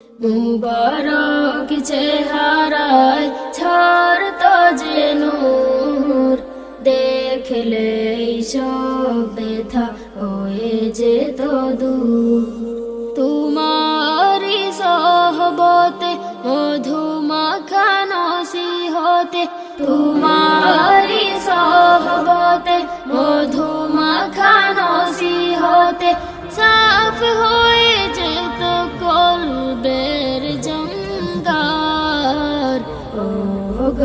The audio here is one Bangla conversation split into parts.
মুবারক চেহারায় ছাড় তো যে নূর। দেখলে সব ব্যথা হয়ে যেত দূর। তোমারি সহবতে মধুমাখানো সিহতে তোমারি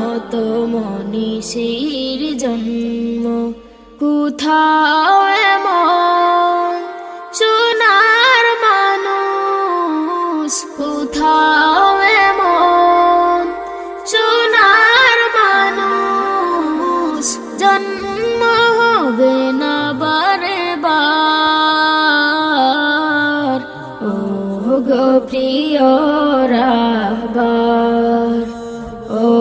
মতো মনীষীর জন্ম। কোথাও এমন সোনার মানুষ? কোথাও এমন সোনার মানুষ? জন্ম হবে না বারে বার। ও গো প্রিয় রাহবার ও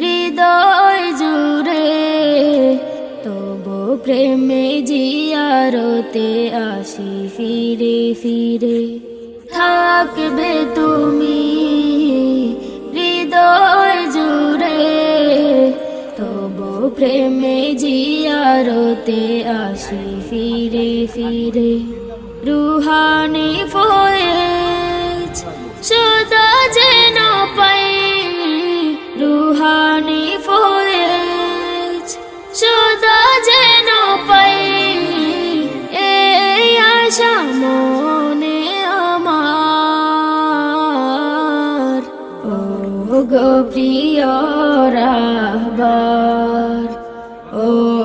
হৃদয় জুড়ে, তবু প্রেমে জিয়ারতে আসি ফিরে ফিরে। থাকবে তুমি হৃদয় জুড়ে, তবু প্রেমে জিয়ারতে আসি ফিরে ফিরে। রুহানি ফয়েজ সদা যেন পাই। রুহানি ফয়েজ সদা যেন পাই। এই আশা মনে আমার। ও গো প্রিয় ও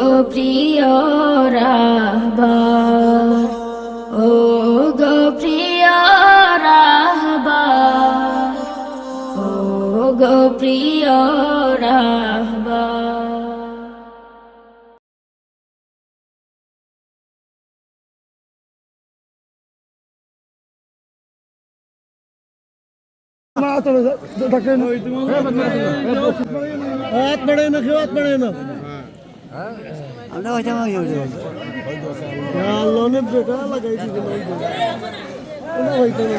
গো প্রিয় রাহবার ও গো প্রিয় রাহবার ও গো প্রিয় রাহবার। বাড়ায় না। কেউ হাত বাড়ায় না আমরা হয়তো আমার হয়ে যাব লোনের বেটা হইতো না